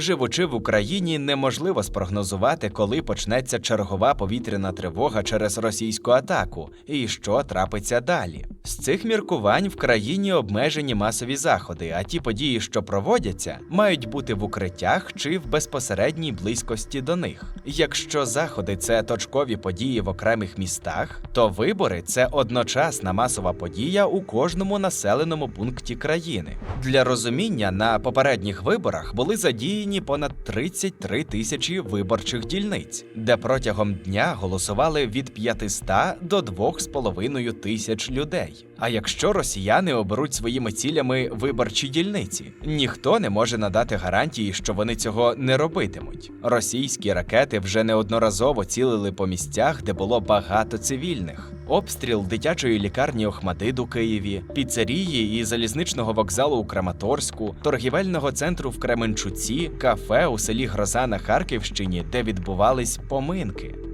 Живучи в Україні, неможливо спрогнозувати, коли почнеться чергова повітряна тривога через російську атаку і що трапиться далі. З цих міркувань в країні обмежені масові заходи, а ті події, що проводяться, мають бути в укриттях чи в безпосередній близькості до них. Якщо заходи це точкові події в окремих містах, то вибори це одночасна масова подія у кожному населеному пункті країни. Для розуміння на попередніх виборах були задіяні понад 33 тисячі виборчих дільниць, де протягом дня голосували від 500 до 2,5 тисяч людей. А якщо росіяни оберуть своїми цілями виборчі дільниці, ніхто не може надати гарантії, що вони цього не робитимуть. Російські ракети вже неодноразово цілили по місцях, де було багато цивільних. Обстріл дитячої лікарні Охмадит у Києві, піцерії і залізничного вокзалу у Краматорську, торгівельного центру в Кременчуці, кафе у селі Гроза на Харківщині, де відбувались поминки.